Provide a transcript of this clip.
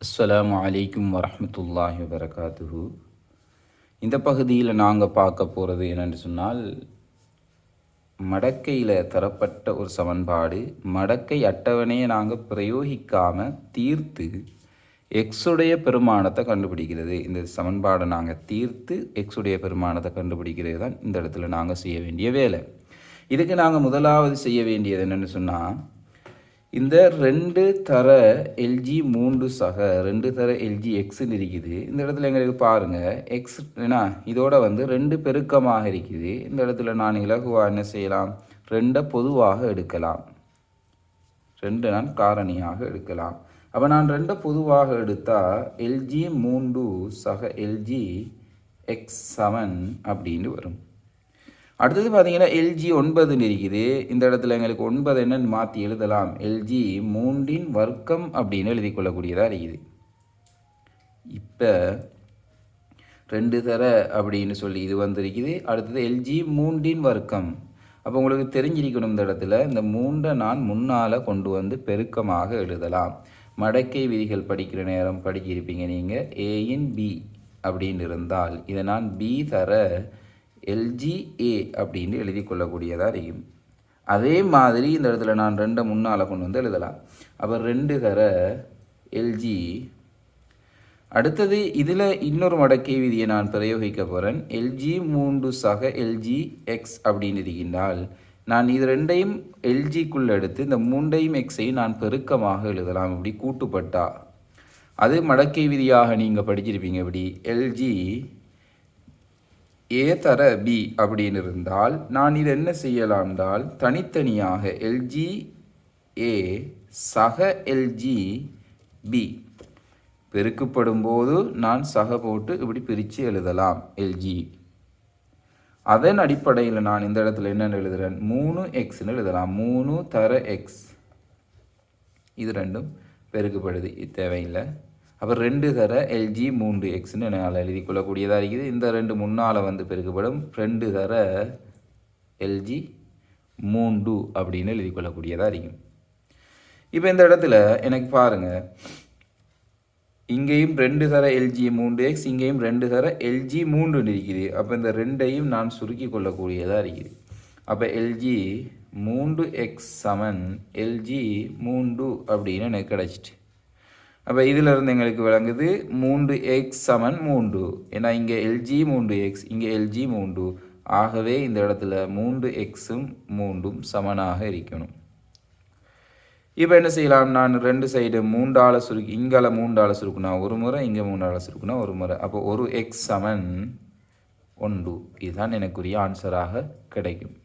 அஸ்லாம் அலைக்கும் வரமத்துல்லாஹி வரகாத்துஹு இந்த பகுதியில் நாங்கள் பார்க்க போகிறது என்னென்னு சொன்னால் மடக்கையில் தரப்பட்ட ஒரு சமன்பாடு மடக்கை அட்டவணையை நாங்கள் பிரயோகிக்காமல் தீர்த்து எக்ஸுடைய பெருமானத்தை கண்டுபிடிக்கிறது. இந்த சமன்பாடை நாங்கள் தீர்த்து எக்ஸுடைய பெருமானத்தை கண்டுபிடிக்கிறது தான் இந்த இடத்துல நாங்கள் செய்ய வேண்டிய வேலை. இதுக்கு நாங்கள் முதலாவது செய்ய வேண்டியது என்னென்னு சொன்னால் இந்த ரெண்டு தர எல்ஜி மூன்று சக ரெண்டு தர எல்ஜி எக்ஸ்ன்னு இருக்குது. இந்த இடத்துல எங்களுக்கு பாருங்கள் எக்ஸ் என்ன இதோட வந்து ரெண்டு பெருக்கமாக இருக்குது. இந்த இடத்துல நான் இலகுவாக என்ன செய்யலாம்? ரெண்டை பொதுவாக எடுக்கலாம். ரெண்டு நான் காரணியாக எடுக்கலாம். அப்போ நான் ரெண்டை பொதுவாக எடுத்தால் எல்ஜி மூன்று சக எல்ஜி எக்ஸ் செவன் அப்படின்னு வரும். அடுத்தது பார்த்தீங்கன்னா எல்ஜி ஒன்பதுன்னு இருக்குது இந்த இடத்துல எங்களுக்கு ஒன்பது என்னன்னு மாற்றி எழுதலாம். எல்ஜி மூன்றின் வர்க்கம் அப்படின்னு எழுதி கொள்ளக்கூடியதாக இருக்குது. இப்போ ரெண்டு தர அப்படின்னு சொல்லி இது வந்திருக்குது. அடுத்தது எல்ஜி மூன்றின் வர்க்கம். அப்போ உங்களுக்கு தெரிஞ்சிருக்கணும் இந்த இடத்துல. இந்த மூன்றை நான் முன்னால் கொண்டு வந்து பெருக்கமாக எழுதலாம். மடக்கை விதிகள் படிக்கிற நேரம் படிக்கிருப்பீங்க நீங்கள் ஏயின் பி அப்படின்னு இருந்தால் இதை நான் பி தர எல்ஜிஏ அப்படின்னு எழுதி கொள்ளக்கூடியதாக இருக்கும் அதே மாதிரி இந்த இடத்துல நான் ரெண்டை முன்னால் கொண்டு வந்து எழுதலாம். அப்போ ரெண்டு கர எல்ஜி. அடுத்தது இதில் இன்னொரு மடக்கை விதியை நான் பிரயோகிக்க போகிறேன் எல்ஜி மூன்று சக எல்ஜி எக்ஸ் அப்படின்னு இருக்கின்றால் நான் இது ரெண்டையும் எல்ஜிக்குள்ளே எடுத்து இந்த மூண்டையும் எக்ஸையும் நான் பெருக்கமாக எழுதலாம். இப்படி கூட்டுப்பட்டா. அது மடக்கை விதியாக நீங்கள் படிச்சிருப்பீங்க. இப்படி எல்ஜி ஏ தர பி அப்படின்னு இருந்தால் நான் இது என்ன செய்யலாம் என்றால் தனித்தனியாக எல்ஜி ஏ சக எல்ஜி பி பெருக்கப்படும் போது நான் சக போட்டு இப்படி பிரித்து எழுதலாம் எல்ஜி அதன் அடிப்படையில் நான் இந்த இடத்துல என்னென்னு எழுதுகிறேன் மூணு எக்ஸ்னு எழுதலாம். மூணு தர எக்ஸ் இது ரெண்டும் பெருக்கப்படுது. தேவையில்லை. அப்போ ரெண்டு தர எல்ஜி மூன்று எக்ஸ்னு என்னால் எழுதி கொள்ளக்கூடியதாக இருக்குது. இந்த ரெண்டு முன்னால் வந்து பெருக்கப்படும். ரெண்டு தர எல்ஜி மூன்று அப்படின்னு எழுதி கொள்ளக்கூடியதாக இருக்கும். இப்போ இந்த இடத்துல எனக்கு பாருங்கள் இங்கேயும் ரெண்டு தர எல்ஜி மூன்று எக்ஸ் இங்கேயும் ரெண்டு தர எல்ஜி மூன்று இருக்குது. அப்போ இந்த ரெண்டையும் நான் சுருக்கி கொள்ளக்கூடியதாக இருக்குது. அப்போ எல்ஜி மூன்று எக்ஸ் சமன் எல்ஜி மூன்று அப்படின்னு எனக்கு கிடச்சிட்டு. அப்போ இதிலிருந்து எங்களுக்கு விளங்குது மூன்று எக்ஸ் சமன் மூன்று. ஏன்னா இங்கே எல்ஜி மூன்று எக்ஸ் இங்கே எல்ஜி மூன்று. ஆகவே இந்த இடத்துல மூன்று எக்ஸும் மூன்றும் சமனாக இருக்கணும். இப்போ என்ன செய்யலாம்? நான் ரெண்டு சைடு மூன்றால் சுருக்கு இங்கால மூன்றால் சுருக்குனா ஒரு முறை இங்கே மூன்றால் சுருக்குனா ஒரு முறை. அப்போ ஒரு எக்ஸ் சமன் ஒன்று. இதுதான் எனக்குரிய ஆன்சராக கிடைக்கும்.